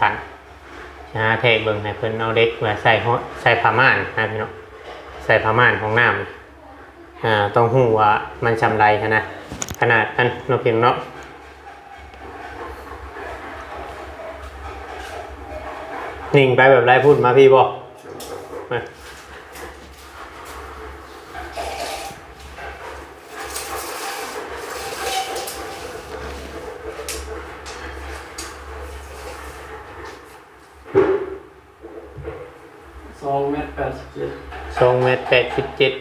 สันชาเทเบิ่งให้เพิ่นเอาเด็กมาใส่หัวใส่ผ้าม่านนะพี่น้องใส่ผ้าม่านของน้ำอ่าต้องหูว่ามันชำไรขนนะขนาดนั้นเนาพี่น้องเนาะนิ่งไปแบบไรพูดมาพี่บอกมา สองเมตรแปดสิบเจ็ด สองเมตร แปดสิบเจ็ด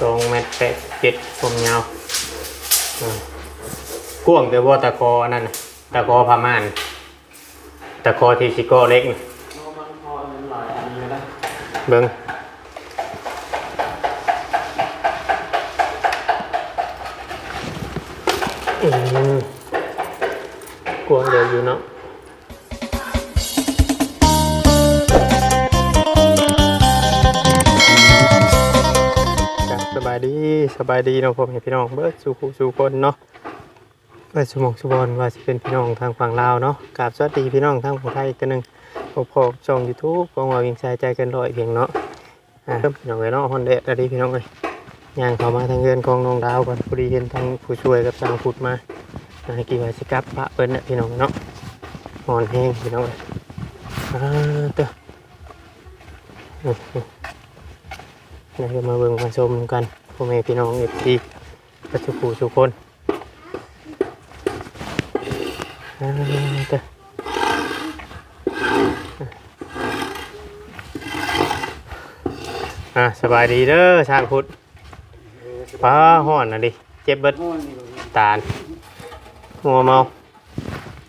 สองเมตรแปดสิบเจ็ดความยาวอืมกว้างแต่ว่าตะกออันนั่นน่ะตะกอพม่านตะกอที่ชิโก้เล็กนี่โนมันพอมันหลายอันนี้นะเบิ้งอืมกว้างเดียวอยู่เนาะ บายดีสบายดีเนาะผมเห็นพี่น้องเบิดสู่ผู้สู่คนเนาะเบิดสมองสุบอลว่าจะเป็นพี่น้องทางฝั่งลาวเนาะกราบสวัสดีพี่น้องทางฝั่งไทยอีกตัวหนึ่งพบพบช่องยูทูบของเรายิงใจใจกันร้อยเพียงเนาะอ่าเริ่มพี่น้องเลยเนาะฮอนเดะดีพี่น้องเลยย่างเข้ามาทางเงินกองน้องดาวก่อนพอดีเห็นทางผู้ช่วยกับทางพุดมาอ่ากี่วันสิกลับปะเปิ้ลเนี่ยพี่น้องเนาะหอนแห้งพี่น้องเลยอ่าเด้อ อืมอืมเดี๋ยวมาเบิ่งมาชมกันพ่อแม่พี่น้องเอฟซีปัจจุบันทุกคนอะสบายดีเด้อช่างพุทธป้าห่อนนะดิ เจ็บเบิดตาลมัวเมา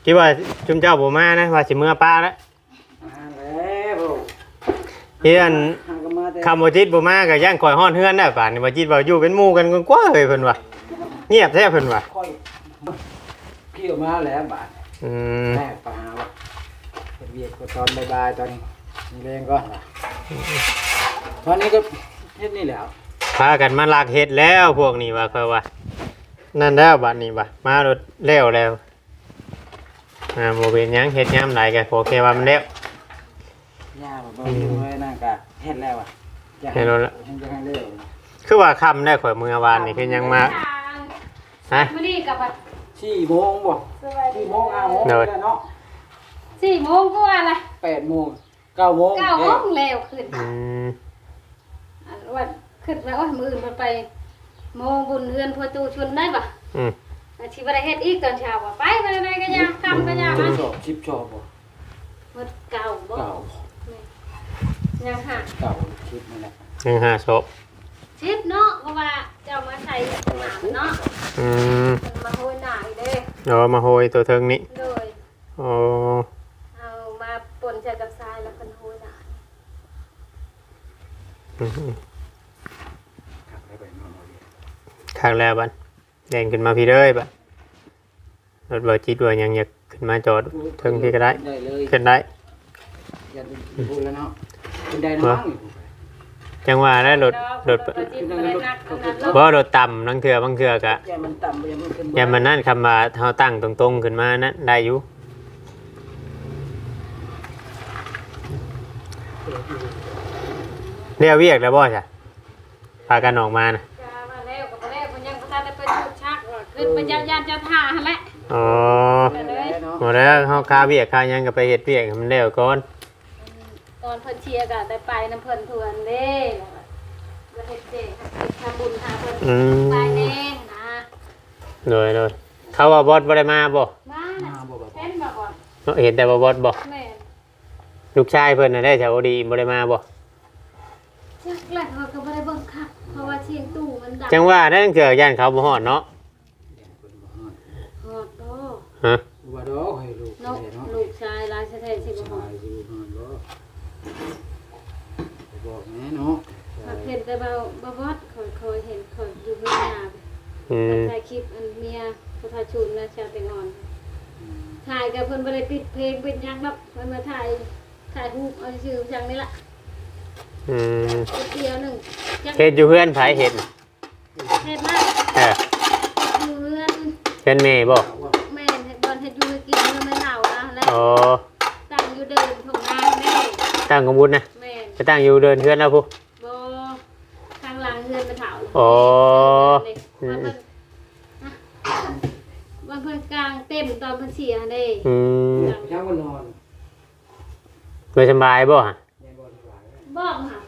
คิดว่าจุมเจ้าบ่มานะ ว่าสิเมื่อป้าแล้วอ่าแล้วเฮียน ห่างกันมาแต่คำบ่จิตบ่มาก็ย่างข่อยฮ้อนเฮือนได้ป่านนี้บ่จิตว่าอยู่เป็นหมู่กันกว้างๆเลยเพิ่นว่าเงียบแท้เพิ่นว่าค่อยเกี่ยวมาแล้วบาทอืมแม่ปลาว่ะเป็นเวียดก็ตอนบ่ายๆตอนนี้แรงก่อนว่ะตอนนี้ก็เฮ็ดนี่แหล้วพากันมาลากเฮ็ดแล้วพวกนี้ว่าค่อยว่า นั่นแล้วบัดนี้บ่มารถแล้วแล้วอ่าบ่เป็นหยังเฮ็ดยามใดก็ขอแค่ว่ามันแล้วย่าบอกว่าอยู่ไว้นั่นก็เฮ็ดแล้วอะจะ เฮ็ดแล้วละให้จะให้เร็วคือว่าค่ำได้ข่อยมื้อวานนี่คือยังมาฮะมื่อนี้กับแบบสี่โมงบ่สวัสดีสี่โมงห้าโมงเลยแล้วเนาะสี่โมงก็ว่าอะไรแปดโมงเก้าโมงเก้าโมงแล้วขึ้นอืมอันว่าขึ้นแล้วว่ามืออื่นมันไปโมงบุญเรือนพอตูชวนได้ปะอืมอาชีพอะไรเฮ็ดอีกตอนเช้าว่าไปไปไหนก็ยากคำก็ยากชิมาปชอบชิปชอบบ่หมดเก่าบ่เก่า ยังหักเก่าชิปนั่นแหละหนึ่งห้าศพชิดเนาะเพราะว่าเจ้ามาใส่หนาเนาะอืมมันมาโหยหนาอีกเด้เอามาโหยตัวเทิงนี้โดยอ๋อเอามาปนใส่กับทรายแล้วกันโหยหนาอืมอืมขับได้ไปนอนเอาเองข้างแล้วบัดแดงขึ้นมาพี่เด้ยบัดรถบอจิตว่ายังอยากขึ้นมาจอดเทิงพี่ก็ได้ได้เลยขึ้นได้อย่าพูดแล้วเนาะ เป็นได้น้องจังว่าแล้วรถรถจิตมันเลยนักขนาดนั้นบ่รถต่ำนังเถื่อบางเถื่อกะอย่ามันต่ำไปอย่ามันขึ้นอย่ามันนั่นคำว่าเฮาตั้งตรงๆขึ้นมานั้นได้อยู่เรียกเวียกแล้วบ่จ้ะพากันออกมานะจ้ามาแล้วก็มาแล้วมันยังบ่ทันได้ไปชุดชักว่าขึ้นไปย่านๆเจ้าท่าหั่นแหละอ๋อได้เลยเนาะหมดแล้วเฮาคาเวียกคาหยังก็ไปเฮ็ดเวียกให้มันแล้วก่อนต อนเพิ่นเชียร์ก็ได้ไปน้ำเพิ่นทวนเด้แล้วก็เฮ็ดเด้เฮ็ดทำบุญหาเพิ่นอืมไปแน่นะโดยโดยเขาว่าบอสบ่ได้มาบ่มาน่ะมาบ่แบบเห็นมาก่อนเห็นแต่ว่าบอสบ่แม่นลูกชายเพิ่นน่ะได้แถวดีบ่ได้มาบ่จักแหละเขาก็บ่ได้เบิ่งคักเพราะว่าเสียงตู้มันดังจังว่านั่นเกิดย่านเขาบ่ฮอดเนาะฮอดบ่ฮะว่าดอกให้ลูกเนาะเนาะลูกชายหลายแท้ๆสิบ่ฮอชาดยสินอนบ่ บอกแม่เนาะมาเห็นแต่บ่บ่บอดค่อยค่อยเห็นค่อยอยู่เบื้องหน้าอืมถ่ายคลิปอันเมียพุทธชุนนะชาติงอน ถ่ายกับเพิ่นบ่ได้ปิดเพลงเป็นหยังดอกเพิ่นมาถ่ายถ่ายรูปเอาชื่อจังนี่ล่ะอืมเดียวหนึงจักเฮ็ดอยู่เพื่อนไผเฮ็ดน่ะเฮ็ดมาเอออยู่เรือนเพื่อนแม่บ่ว่าแม่นเฮ็ดบอนเฮ็ดอยู่ให้กินเพิ่นไม่เหล่านะแล้วอ๋อ ตั้งกระบุญนะแม่นไปตั้งอยู่เดินเฮือนแล้วผู้บ่ข้างหลังเฮือนไปเถาอ๋อ ว่าเพิ่นอะว่าเพิ่นกลางเต็มตอนเพิ่นเสียเด้อืมเช้าก็นอนไปสบายบ่ฮะยังบ่สบายบอกค่ะ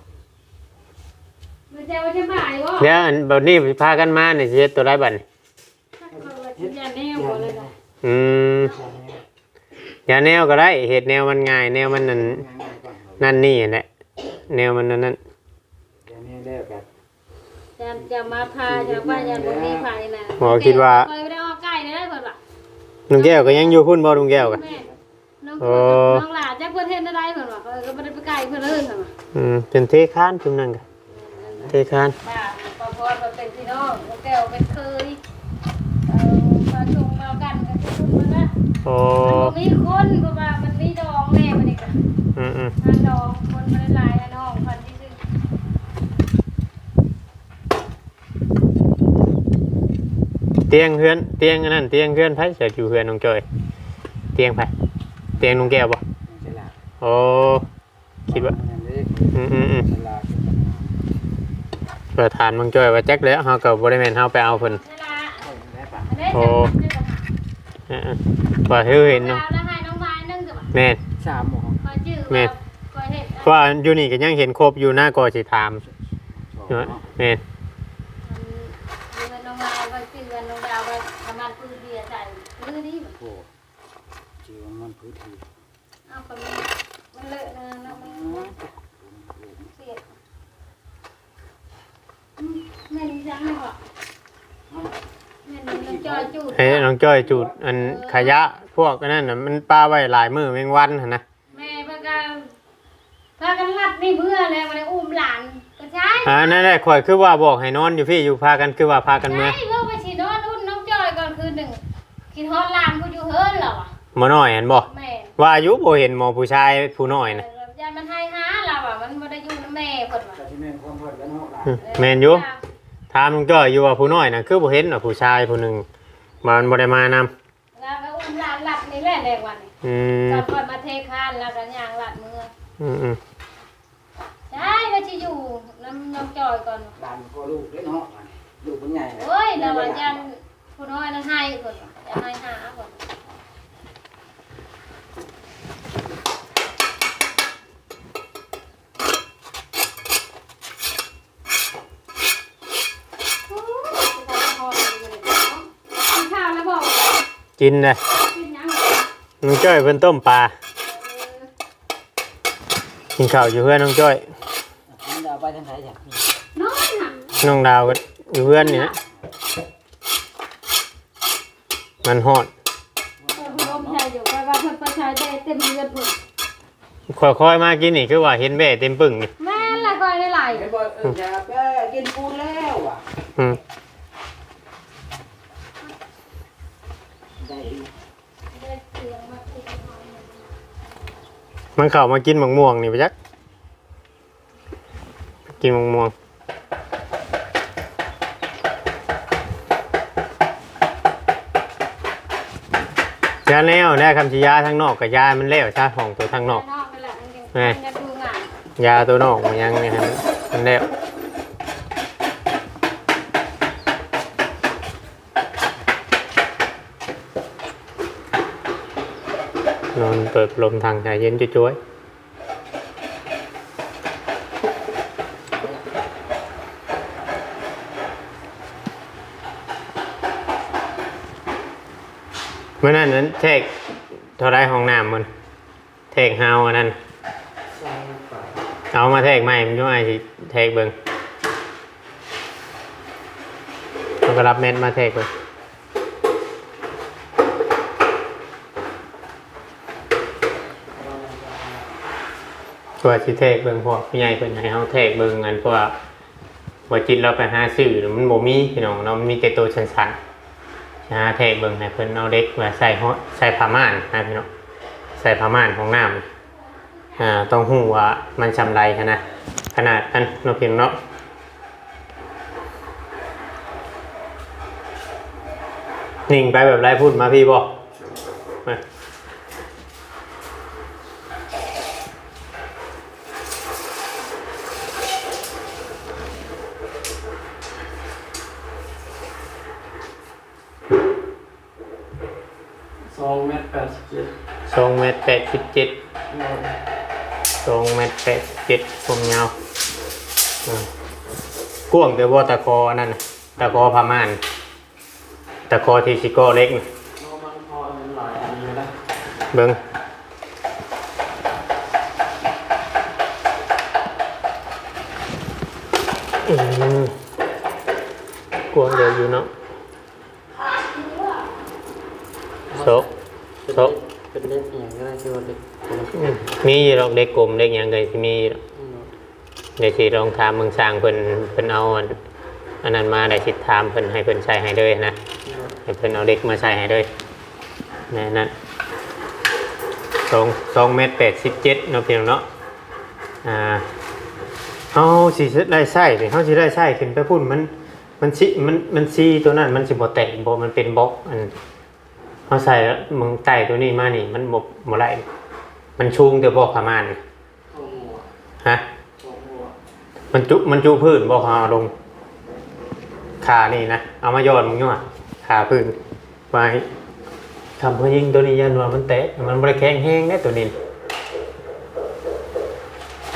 มันจะว่าจะบ่ายบ่เดี๋ยวอันบัดนี้พากันมานี่สิเฮ็ดตัวไรบัดนี้ฉันจะแนวบ่เลยค่ะอืมอย่าแนวก็ได้เฮ็ดแนวมันง่าย แนวมันนั่นงานง่ายก่อ นครับนั่นนี่แหละแนวมันนั่นนั่นเดี๋ยวนี้แล้วกันจะจะมาพาจะว่าจะบ่มีไผน่ะหมอคิดว่าไปไม่ได้ออกใกล้ได้เพิ่นว่าลุงแก้วก็ยังอยู่พุ่นบ่ลุงแก้วกันแม่น้องโอ้น้องหลานจักเพิ่นเฮ็ดได้เพิ่นว่าเขาก็บ่ได้ไปไกลเพิ่นเลยเพิ่นว่าอืมเป็นเทคานชุมนั่นกันเทคานป้าปอพรมันเป็นพี่น้องลูกแก้วเป็นเคยเอ่อมาชงมากันกันทุกคนนะโอ้มันบ่มีคนเพราะว่ามันมีดองแม่มันนี่ก็ อืมอืมทานดองคนมันหลายอันน้องพันที่ซึ่งเตียงเฮือนเตียงอันนั้นเตียงเฮือนไผเสียอยู่เฮือนน้องจอย เตียงไผเตียงลุงแก้วบ่ฉลาดโอ้คิดว่าอืมอืมอืม ฉลาดประธานน้องจอยว่าจักแล้วเฮาก็บ่ได้แม่นเฮาไปเอาเพิ่นเวลาได้ปะอันนี้โอ้จะจะหาเออๆว่าเฮาเห็นเนาะแล้วให้น้องไม้นึ่งจะว่าแม่นสามหมอ แม่ว่าคอยเฮ็ดเพราะว่าอยู่นี่ก็ยังเห็นครบอยู่หน้าก็สิถามสองเนาะเนาะแม่นมันเงินน้องไม้คอยจื้อเงินน้องดาวไปทำงานปืนเบียร์ใส่มือนี่โอ้จีวมันพื้นที่เอาคนมันมันเลอะนะน้องมันเสียดอืมแม่นี่จังเลยบ่แม่นี่น้องจอยจูดให้น้องจ้อยจุดอันขยะพวกอันนั้นน่ะมันปาไว้หลายมื้อแมงวันหั่นนะแม่พากัน พากันรัดนี่เพื่อเลยมาได้อุ้มหลานก็ใช่อ่านั่นแหละข่อยคือว่าบอกให้นอนอยู่พี่อยู่พากันคือว่าพากันเมื่อใช่เพื่อไปฉีดนอนอุ่นน้องจอยก่อนคืนหนึ่งกินฮอตหลานกูอยู่เฮิร์นเหรอวะหมอน้อยเห็นบ่แม่ว่าอายุบ่เห็นหมอผู้ชายผู้น้อยนะยายมันให้หาเราอะมันไม่ได้อยู่นะแม่เพิ่นว่ะแต่ที่แม่นความเพิ่นแล้วเนาะหลานอืมแม่นอยู่ถามลุงจ้อยอยู่ว่าผู้น้อยน่ะคือบ่เห็นน่ะผู้ชายผู้หนึงมันบ่ได้มานำแล้วก็อุ้มหลานหลัดนี่แหละแรงวันนี้อืมตอนก่อนมาเทคานแล้วก็ย่างหลัดมืออืมอืม ใช่ว่าจะอยู่ น้ำน้องจอยก่อนหลานก็ลูกเด้เนาะลูกมันใหญ่แล้วโอ้ยเราว่ายังผู้น้อยนั่นให้เพิ่นว่ะจะให้หาเพิ่นโอ้ยจะทำพอดีเลยเนาะกินข้าวแล้วบอกกินเลยกินยังลุงจ้อยเพิ่นต้มปลาเออกินข้าวอยู่เพื่อนน้องจ้อยมันเอา ไปทางไหนจ้ะนอนค่ะน้องดาวก็อยู่เพื่อนนี่นะมันฮอดเออคุณลมใช่อยู่ไปว่าเพิ่นประชาได้เต็มเรือนพุ่นค่อยๆมากินนี่คือว่าเห็นแบ่เต็มปึ่งนี่แม่นละก้อยได้หลายไอ้บ่เออจะแป้กินปูนแล้วอะอืมได้อีกได้เสียงมาติดหอมมันเข้ามากินมะม่วงนี่ไปจัก กินมะม่วงยาแนวแน่คำชิยาทั้งนอกกับยามันแล้วชาของตัวทั้งนอกนอกนั่นแหละมันยังแม่มันจะดูงานยาตัวนอกมันยังเนี่ยฮะมันแล้วนอนเปิดลมทางชายเย็นจ้วย เมื่อนั้นนั้นเทกเท่าไรห้องน้ำมันเทกเฮาอันนั้น เอามาแทกใหม่มันจะมาสิแทกเบิงมันก็รับเม็ดมาแทกเบิงตัวสิแทกเบิงพวกพี่ใหญ่เป็นให้เขาแทกเบิงอันพว่าว่าจิตเราไปหาซื้อมันโมมีพี่น้องเนาะมันมีแต่ตัวชันๆ นะแทเบิงให้เพิ่นเอาเด็กมาใส่ใส่ผ้าม่านนะพี่น้องใส่ผ้าม่านของน้ำอ่าต้องหูว่ามันชำไรขนาดขนาดอันเราเพียงเนาะนิ่งไปแบบไรพูดมาพี่บอกมา ส องเมตรแปดสิบเจ็ดสองเมตรแปดสิบเจ็ดความยาวอืมกว้างแต่ว่าตะกออันนั่นน่ะตะกอพม่าน ตะกอที่สิโก้เล็กน่ะเอามันพอมันหลายอันนี้นะเบิ้งอืมกวางเดียวอยู่เนาะโซะโซะ เป็นเล็กอย่างก็ได้ชื่อว่าเล็กอืมมีอยู่หรอกเด็กกลมเด็กหยังไงที่มีอยู่หรอกเดี๋ยวสิลองถามเมืองสร้างเพิ่นเพิ่นเอาอันอันนั้นมาได้สิถามเพิ่นให้เพิ่นใช้ให้เลยนะให้เพิ่นเอาเด็กมาใช้ให้เลยแน่นั่นสองสองเมตรแปดสิบเจ็ดเนาะเพียงเนาะอ่าเอาสิได้ใส่นี่เขาสิได้ใส่ขึ้นไปพุ่นมันมันสิมันมันซีตัวนั้นมันสิบ่แตกบ่มันเป็นบล็อกอัน เขาใส่แล้วมึงไต่ตัวนี้มานี่ มันบ่บ่ได้มันชูงเดี๋ยวบอกประมาณโอ้โหฮะโอ้โหมันจุมันจุพื้นบอกเอาลงขานี่นะเอามาโยนมึงยั่วขาพื้นไว้ทำเพื่อยิงตัวนี้ยันว่ามันเตะมันบริแข็งแห้งได้ตัวนี้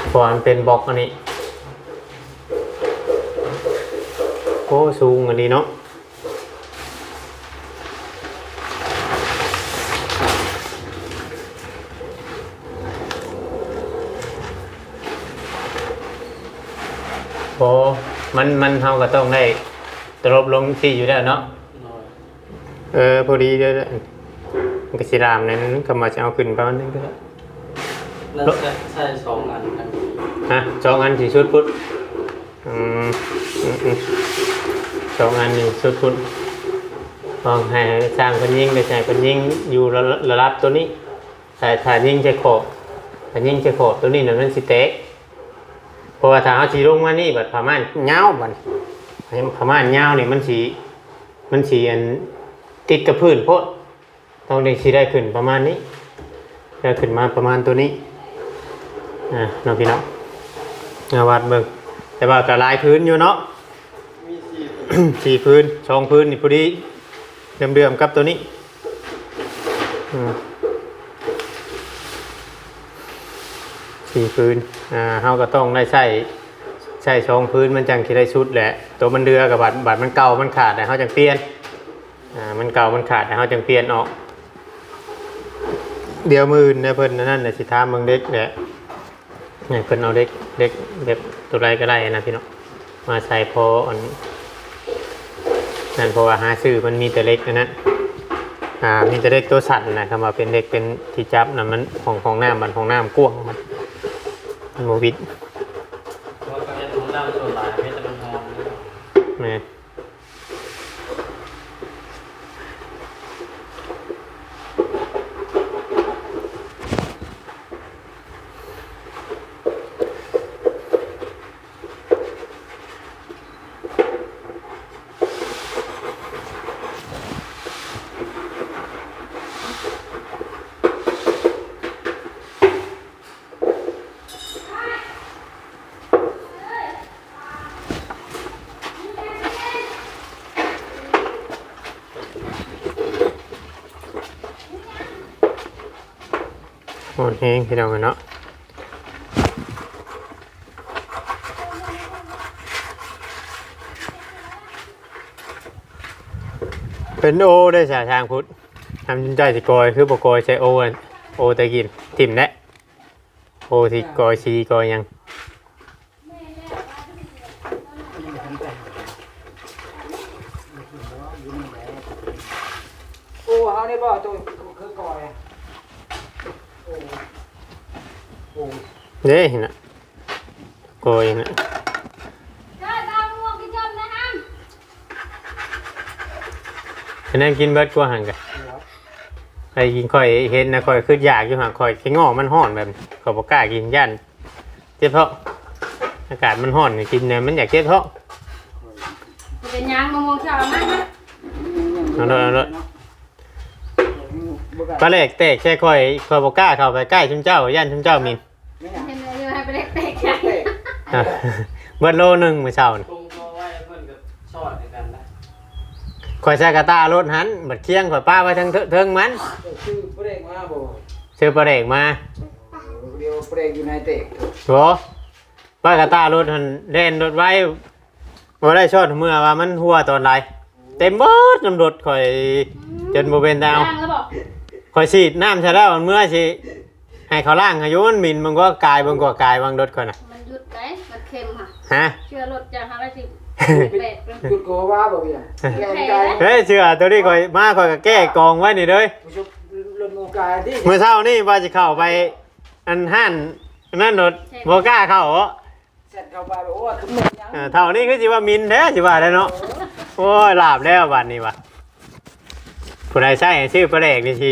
เพราะมันเป็นบล็อกอันนี้โอ้สูงอันนี้เนาะ อ้มันมันเฮาก็ต้องได้ตลบลงที่อยู่แล้วเนาะเออพอดีเดี๋ยวมันก็สิรามนั้นก็มาจะเอาขึ้นประมาณนึงก็ได้แล้วจะใช่สองอันกันฮะสองอันสี่ชุดพุทธอืมอืมอืมสองอันนี่ชุดพุทธลองให้สร้างคนยิงไปใส่คนยิงอยู่ระระดับตัวนี้แต่ถ้ายิงจะขอบถ้ายิงจะขอบตัวนี้นั่นมันสิเตะเพ ราะว่าถ้าเอาสีลงมานี่บัดผ้าม่านเงาวบัดผ้าม่านเงาวนี่มันสีมันสีอันติดกับพื้นโพดต้องได้สีได้ขึ้นประมาณนี้ได้ขึ้นมาประมาณตัวนี้อ่าน้องพี่น้องเอาวัดเบิ่งแต่ว่าก็หลายพื้นอยู่เนาะมีสี่สี่พื้นสองพื้นนี่พอดีเดิมๆกับตัวนี้อืม สี่พื้นอ่าเฮาก็ต้องได้ใช้ใช้สองพื้นมันจังคิได้ชุดแหละ ตัวมันเดือกับบัดบัดมันเก่ามันขาดแต่เฮาจังเปลี่ยนอ่ามันเก่ามันขาดแต่เฮาจังเปลี่ยนออก เดี๋ยวมือนเนี่ยเพิ่นนั่นน่ะสิถามเบิ่งเด็กแหละเนี่ยเพิ่นเอาเด็กเด็กแบบตัวไรก็ได้นะพี่น้องมาใส่พออันนั่นเพราะว่าหาซื้อมันมีแต่เล็กนะนะอ่ามีแต่เล็กตัวสั่นนะครับว่าเป็นเล็กเป็นที่จับนะมันของของน้ำมันของน้ำกว้างมัน โมวิด เพราะก็จะรู้น้ำส่วนหลายไม่แต่มันหอม แม่ โอนแห้งพี่น้องเนาะเป็นโอได้สาทางพุทธทำใจสิกอยคือบกอยใช้โออันโอตะกินถิมแนะโอที่กอยซีกอยยัง โอ้เอาได้บ่ตัวคือก่อยโอ้โอ้ เด้นะกอยนะได้ตามม่วงกินจอมนะฮัมอันนั้นกินเบิดกว่าหันกันไอ้กินค่อยเห็นนะค่อยคืออยากอยู่ห่างค่อยแค่งอมันห้อนแบบเขาบอกกล้ากินย่านเจ็บเพาะอากาศมันห้อนนี่กินเนี่ยมันอยากเจ็บเพาะเป็นยางมะม่วงเขียวมากนะเอาเลยเอาเลยปลาเล็กเตะแค่ค่อยค่อยบอกกล้าเข้าไปใกล้ชุมเจ้าย่านชุมเจ้ามิน เห็นเลยให้ไปเล็กเตะใช่ อะ เบิดโลหนึงมื้อเช้านี่คงก็ไว้เพิ่นกับชอดในกันนะค่อยใส่กระตารถหันบัดเคียงค่อยป้าไว้ทางเทิงเทิงมันชื่อเปรกมาบ่ซื้อปลาเด็กมาเดียวเปรย์อยู่ในเตะโหว่ากระตารถหันเล่นรถไว้บ่ได้ชดเมื่อว่ามันหัวตอนไรเต็มเบิดน้ำรถข่อยจนบ่เป็นดาวล้างแล้วบอกข่อยฉีดน้ำใช่แล้วมันเมื่อสิให้เขาล่างอายุมันหมินมันก็กลายมันก็กลายบางรถก่อนน่ะ มันหยุดไหมมันเค็มค่ะ ฮะ เชื่อรถจะหาอะไรสิแบกเลยจุดโกว่าบ่เบียแกนไกลเฮ้ยเชื่อตัวนี้ข่อยมาข่อยก็แก้กองไว้นี่เด้ยผู้ชมรถโมกายที่เมื่อเช้านี่ว่าจะเข้าไปอันห้านอันนั่นรถบ่กล้าเข้าเหรอเสร็จเข้าไปโอ้ขึ้นเหมือนยังเออเท่านี้คือสิว่ามินแท้สิว่าได้เนาะโอ้ยลาบแล้วบัดนี้ว่ะผู้ใดใช้ให้ชื่อประเดกนี่สิ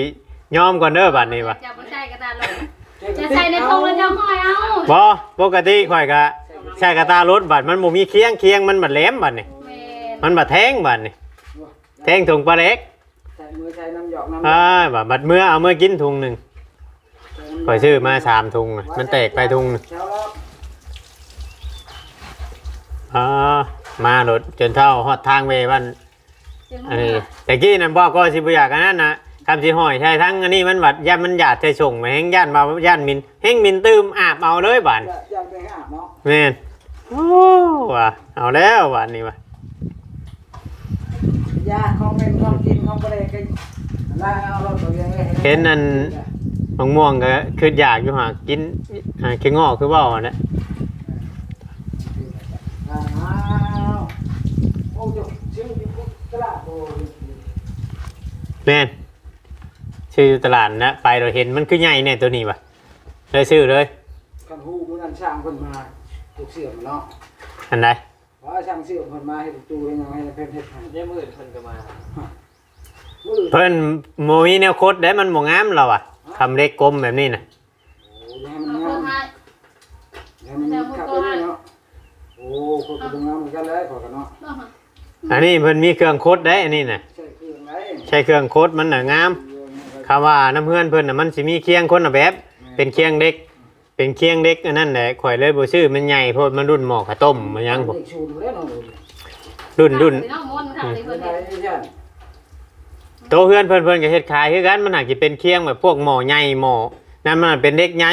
ยอมก่อนเด้อบัดนี้ว่ะจะไม่ใช่กระดาษลง จะใส่ในทงแล้วจะห้อยเอาบ่ปกติข่อยก็ใช้กระตารถบัดมันบ่มีเคียงเคียงมันบัดแหลมบัดนี่แม่นมันบัดแทงบัดนี่แทงถุงปลาเล็กใส่มือใส่น้ำหยอกน้ำอ้ายบัดบัดเมื่อเอาเมื่อกินถุงหนึงข่อยซื้อมาสามถุงน่ะมันแตกไปถุงหนึงเช้าแล้วอ๋อมารถจนเท่าฮอดทางเววันเสียงอันนี้แต่กี้นั่นบอกก็สิบอยากอันนั้นนะ คำสิหอยใช่ทั้งอันนี้มันบัดย่านมันหยาดใช่ส่งมาแห้งย่านมาย่านมินแห้งมินตื้มอาบเอาเลยบานจะจะไปหาเนาะแม่นโอ้ว่ะเอาแล้วบานนี้ว่ะยาของเป็นของกินของเปรย์กันล่าเอารถตัวยังไงเห็นนั่นมะม่วงก็คืออยากอยู่หากินหาเค็งงอกคือเว่าอันนะอ้าวโอ้ยชื่อที่พุทธละโอ้ย แม่น ชื่อตลาดนะไปเราเห็นมันคือใหญ่เนี่ยตัวนี้ว่ะเลยซื้อเลยกันหูมือนันช่างคนมาถูกเสื่อมเนาะอันใดเพราะช่างเสื่อมคนมาให้ตูเลยยังให้เพิ่นเฮ็ดให้ได้มื่นเพิ่นก็มามือเพิ่นโมมีแนวโคตรได้มันบ่งามเราอะทำเล็กกลมแบบนี้น่ะโอ้ยให้มันเอางาเพิ่มมให้ให้มันขับไปเนาะโอ้คนก็ดูงามเหมือนกันเลยขอกันเนาะเนาะค่ะอันนี้เพิ่นมีเครื่องโคตรได้อันนี้น่ะใช่เครื่องไรใช้เครื่องโคตรมันน่ะงาม คำว่าน้ำเพื่อนเพื่อนน่ะมันสิมีเคียงคนละแบบ เป็นเคียงเด็ก เป็นเคียงเด็กอันนั้นแหละข่อยเลยบ่ชื่อมันใหญ่โพดมันรุ่นหมอข้าวต้มมันยังผมเด็กชูดูแล้วเนาะรุ่นรุ่นเนาะม้วนมันทำเลยเป็เพิ่นนไรเฮ็ดที่ฉันโตเพื่อนเพื่อนเพื่อนก็เฮ็ดขายคือกันมันอาจจะเป็นเคียงแบบพวกหมอใหญ่หมอนั่นมันเป็นเด็กใหญ่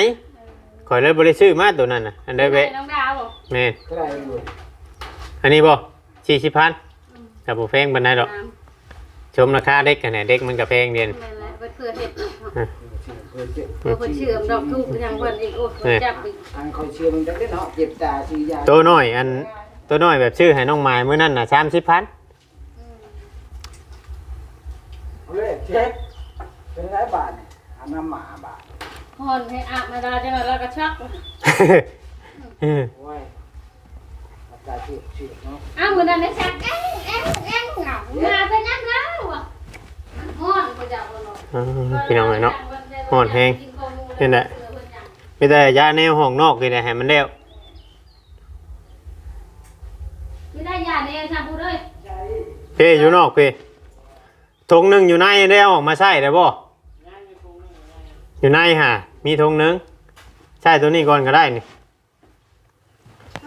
ข่อยเลยบ่ได้ซื้อมาตัวนั้นน่ะอันใดเว้น้องดาวบอกแม่นเท่าไหร่อยู่อันนี้บ่40,000แต่บ่แพงปานใดดอกชมราคาเด็กกันแหน่เด็กมันก็แพงเด่นแม่นแล้ว เพิ่นเพื่อเฮ็ดอีกเนาะเคยเจ็บเพิ่นเชื่อมดอกทูบยังเพิ่นอีกโอ้เพิ่นจับอีกทางคอยเชื่อมันจะได้เนาะเจ็บตาชียาตัวน้อยอันตัวน้อยแบบชื่อให้น้องไม้มื้อนั้นน่ะ30,000เอาเลยเช็คเป็นไรบาทอันน้ำหมาบาทฮอนให้อาบมาดาจังแล้วก็ชักโอ้ยอาจารย์เชื่อเชื่อเนาะอ้าวมื้อนั้นได้ชักแอ๊งแอ๊งแอ๊งเหงามาเป็นยังแล้วอะฮ อนบ่จับบ่เนาะอ่าพี่น้องเอ้ยเนาะฮอนแฮงนี่แหละไม่ได้ยาแนวห้องนอกนี่แหละให้มันแล้วไม่ได้ยาเนี่ยชาบูเลยเพ่อยู่นอกเพ่ทงหนึ่งอยู่ในได้เอาออกมาใส่ได้บ่อยู่ในฮะมีทงหนึ่งใช่ตัวนี้ก่อนก็ได้นี่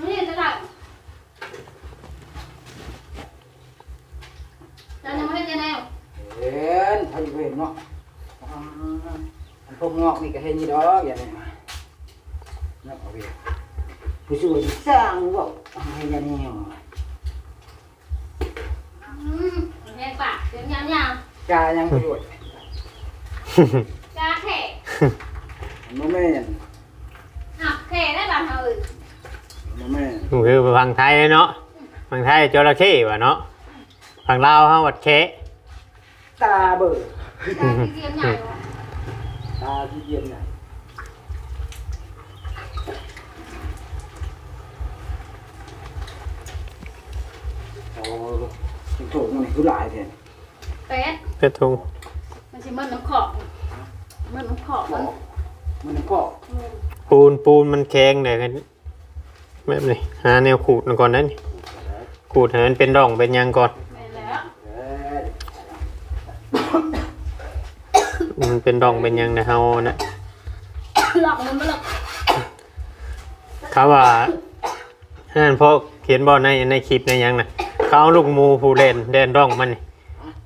นี่จะได้จะยังไม่ได้จะแนว เห็นพายเห็นเนาะ อันพวกงอกนี่ก็เห็นนี่ดอกอย่างนี้นักเอาไปผู้ช่วยสร้างบอกให้ยันนี่อืมแหกปากเสียงยาวยาวกายังประโยชน์กาแข่โมแม่นหักแข่ได้บ้านเฮาอื่นโมแม่นคือฝั่งไทยเนาะฝั่งไทยจระเข้วะเนาะฝั่งลาวเฮาวัดแคะตาเบื่อ กาที่เสียงใหญ่ว่ะ ตาที่เย็นน่ะโอ้ถูกมันคือหลายแท้เป็ดเป็ดทงมันสิมันน้ำขอบมันน้ำขอบมันมันก็อืมปูนปูนมันแข็งเลยกันแบบนี้หาแนวขูดมันก่อนได้นี่ขูดให้มันเป็นร่องเป็นยังก่อน แม่นแล้ว เอ้ย มันเป็นร่องเป็นหยังนะเฮานะหลอกมันมาหลอกเขาว่านั่นพอเขียนบอลในในคลิปในหยังนะเขาเอาลูกหมูผู้เล่นเล่นร่องมันนี่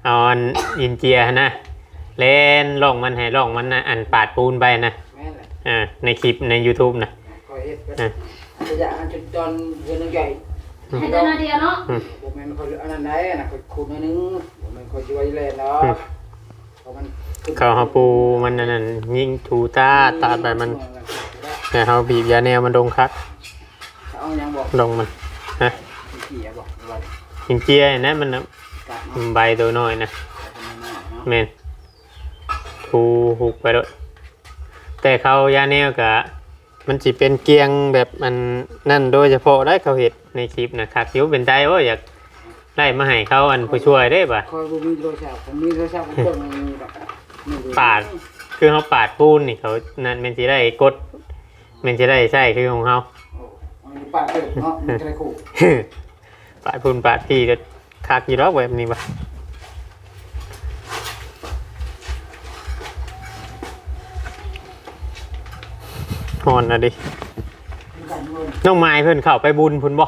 เอาอันอินเจียนะเล่นล่องมันให้ล่องมันนะอันปาดปูนไปนะแม่นแหละอ่าในคลิปใน YouTube นะ คอยเฮ็ดกันระยะอันจนตอนเดือนใหญ่ให้เดินนาเดียวเนาะบ่แม่นคอยอันนั้นได้นะคอยขุดหน่อยนึงบ่แม่นคอยช่วยแล่นเนาะเพราะมัน เขาเฮาปูมันนั่นนะยิงถูตาตาดไปมันแต่เฮาบีบยาแนวมันดงคักเอายังบอกลงมันฮะเกี่ยบอกว่าหินเจียนะมันน่ะกัดเนาะใบตัวน้อยนะเนาะแม่นถูหุกไปด้วยแต่เขายาแนวกะ มันสิเป็นเกียงแบบมันนั่นโดยเฉพาะได้เขาเห็ดในคลิปนะคักอยิ้เป็นใจว่าอยากได้มาให้เขาอันผู้ช่วยได้ป่ะคอยบ่มีโทรศัพท์ผมมีโทรศัพท์ผมกดมันมีแบบนี่ดู ปาดคือเขาปาดปูนนี่เขานั่นมันสิได้กดมันสิได้ใช่คือของเขาโอ้มันปาดเกิดเนาะมันจะได้คู่ปาดปูนปาดพี่ก็คักอยู่รอกแบบนี้ป่ะฮอนนะดิมันกันเงินน้องไม้เพิ่นเข้าไปบุญพุ่นบ่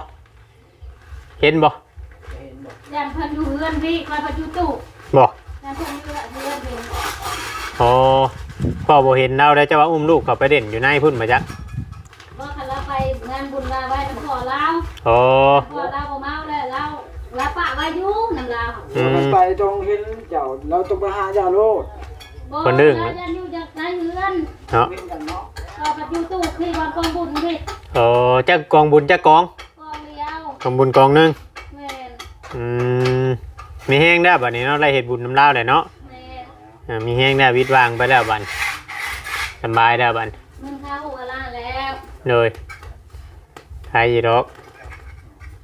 เห็นบ่เห็นบอกยันเพิ่นอยู่เฮือนพี่คอยประจุตู้บ่ยันเพิ่นอยู่เฮือนพี่ อ๋อพ่อบ่เห็นเราได้จะว่าอุ้มลูกเข้าไปเด่นอยู่ในพุ่นมาจักว่าคันเราไปงานบุญลาไว้น้ำขอเล่าอ๋อขอเล่าบ่เมาแล้วเล่าลาปะไว้อยู่น้ำลาวอืม มันไปตรงเห็นเจ้าเราต้องไปหาเจ้าโลดบ่คนหนึ่งยันอยู่จากในเฮือนเนาะเว้นกันเนาะก็ประจุตู้พี่วันกองบุญพี่อ๋อจักกองบุญจักกองกองเดียวกองบุญกองหนึงแม่นอืมมีแห้งได้วบัดนี้เนาะได้เฮ็ดบุญน้ำลาวได้เนาะแม่น อ่ามีแห้งได้ววิดวางไปแล้วบัดสำบายแล้วบัดเงินเข้าหัวล้านแล้วเลยใครอีดอก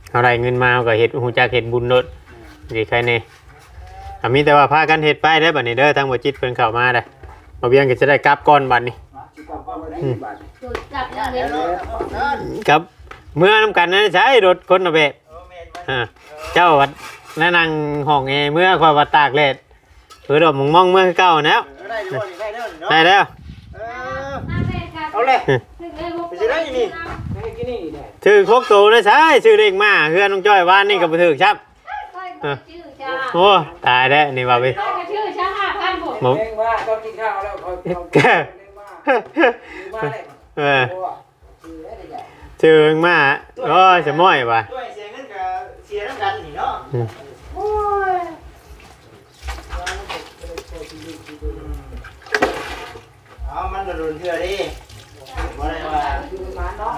เอาได้เงินมาเอาก็เฮ็ดฮู้จักเฮ็ดบุญโลดสิใครแน่อะมีแต่ว่าพากันเฮ็ดไปได้อบัดนี้เด้อทางบ่จิตเพิ่นเข้ามาได้อบ่เวียงก็จะได้กลับก่อนบัดนี้สิกลับบ้านมาได้กี่บาทจุดกลับอย่างเดียวครับเมื่อน้ำกันนั้นใช้รถคนละแบบอ่าเจ้าวัดนั่นั่งห้องเอเมื่อคอยวัดตากแดด เพื่อดอกมงมองเมื่อคือเก่าแล้วได้ด้วยได้ด้วยเนาะได้แล้วเออเอาเลยไปสิได้อีนี่ให้กินนี่ได้ชื่อครบตัวนะใช่ชื่อเด็กมาเพื่อนน้องจ้อยว่านนี่กับถือครับชื่อจ้าโอ้ตายแล้วนี่ว่าไปชื่อช้าห้าพันผมผมเลี้ยงว่าตอนกินข้าวแล้วเขาเขาเลี้ยงว่าเลี้ยงว่าเลยเออโอ้ชื่อได้ใหญ่ชื่อมาโอ้ยจะม้อยว่ะด้วยเสียเงินกับเสียน้ำกันนี่เนาะ อืมโอ้ยเอามันโดนเถื่อดิบ่ได้ว่าดูมาเนาะ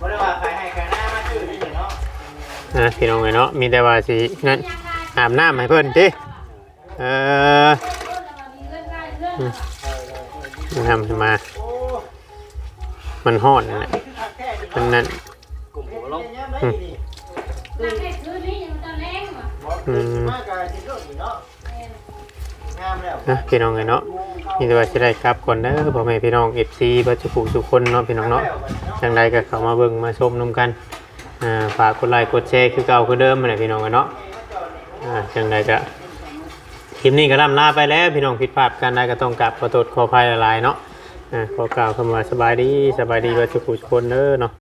บ่ได้ว่าใครให้ใครหน้ามาชื่อนี่เนาะอะพี่น้องไงเนาะมีแต่ว่าสินั่นอาบน้ำให้เพื่อนทีเออทำให้มาโอ้มันห้อนนั่นแหละคือคักแท้นี่มันนั่นกลุ่มหัวลงได้นี่นักเด็กคืนนี้ยังตอนแรงว่ะบ่คือมากกับสิโลดนี่เนาะงามแล้วนะพี่น้องไงเนาะ มีแต่ว่าจะได้กลับก่อนเด้อพ่อแม่พี่น้องเอฟซีบัจจุกุสุคนเนาะพี่น้องเนาะจังใดก็เข้ามาเบิ่งมาชมนำกันอ่าฝากกดไลค์กดแชร์คือเก่าคือเดิมนั่นแหละพี่น้องกันเนาะอ่าจังใดก็คลิปนี้ก็ล่ำลาไปแล้ว พี่น้องผิดพลาดกันใดก็ต้องกลับขอโทษขออภัยหลายๆเนาะอ่าขอกล่าวคำว่าสบายดีสบายดีบัจจุกุสุคนเด้อเนาะ